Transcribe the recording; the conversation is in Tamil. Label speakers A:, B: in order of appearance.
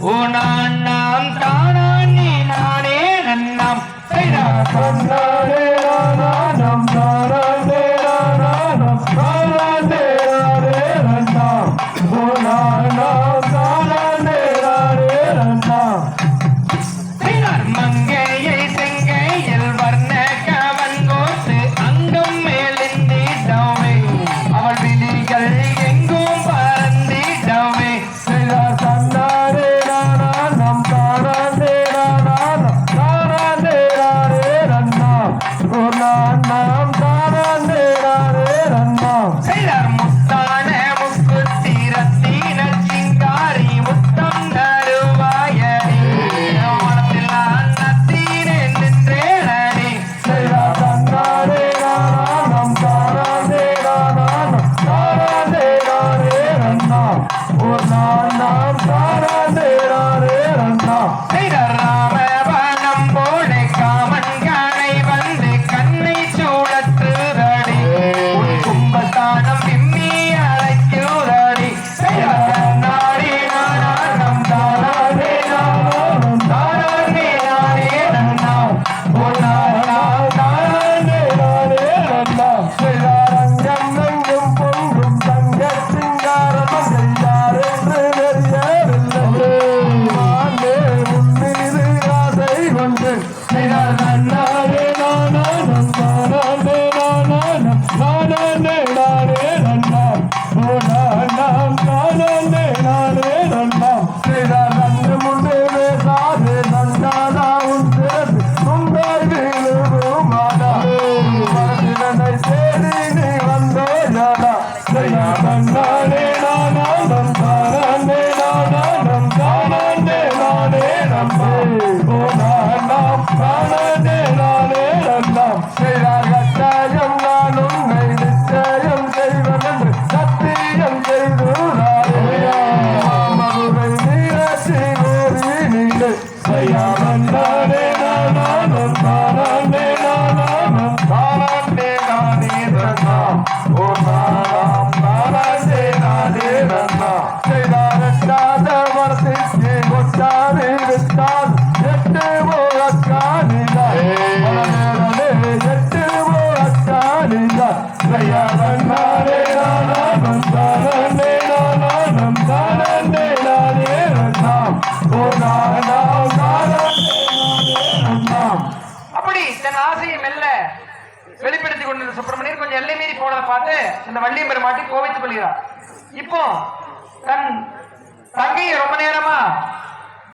A: ஓ நான் நாம் தானான்
B: நீ நானே நன்னாம். சைடா மலர் சேரு
A: அப்படி தன் ஆசையை மெல்ல வெளிப்படுத்திக் கொண்டிருந்த சுப்பிரமணியர் கொஞ்சம் எல்லை மீறி போனதை பார்த்து இந்த வள்ளியம் பெருமாட்டி கோவித்துக் கொள்கிறார். இப்போ தன் தங்கையை ரொம்ப நேரமா